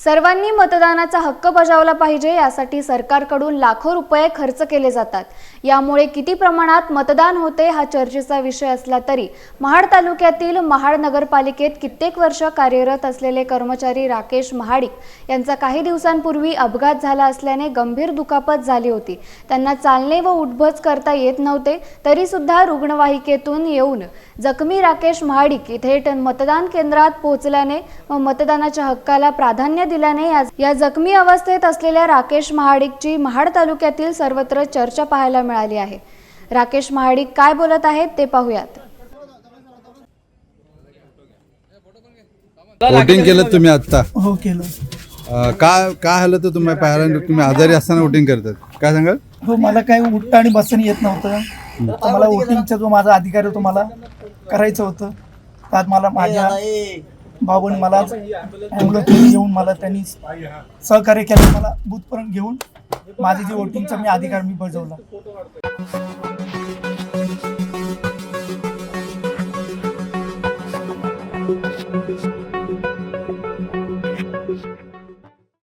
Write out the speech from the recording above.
सर्वांनी मतदानाचा हक्क बजावला पाहिजे यासाठी सरकारकडून लाखो रुपये खर्च केले जातात. यामुळे किती प्रमाणात मतदान होते हा चर्चेचा विषय असला तरी महाड तालुक्यातील महाड नगरपालिकेत कित्येक वर्ष कार्यरत असलेले कर्मचारी राकेश महाडिक यांचा काही दिवसांपूर्वी अपघात झाला असल्याने गंभीर दुखापत झाली होती. त्यांना चालणे व उठभज करता येत नव्हते तरी सुद्धा रुग्णवाहिकेतून येऊन जखमी राकेश महाडिक थेट मतदान केंद्रात पोहोचल्याने व मतदानाच्या हक्काला प्राधान्य दिल्याने या- या जखमी अवस्थेत असलेल्या राकेश महाडिकची महाड तालुक्यातील सर्वत्र चर्चा पाहायला मिळाली आहे. राकेश महाडिक काय बोलत आहेत ते पाहूयात. वोटिंग केलं तुम्ही आता हो केलं. अं, का काय झालं तर तुम्ही पहिल्यांदा तुम्ही आजारी असताना वोटिंग करतात. काय सांगाल? हो मला काही उठता आणि बसणं येत नव्हतं. तर मला वोटिंगचा जो माझा अधिकार आहे तो मला करायचं होतं. त्यात मला माझ्या बाबूने मला ॲम्ब्युलन्स येऊन मला त्यांनी सहकार्य केलं मला बूथपर्यंत घेऊन माझे जे वोटिंगचा मी अधिकार मी बजावला.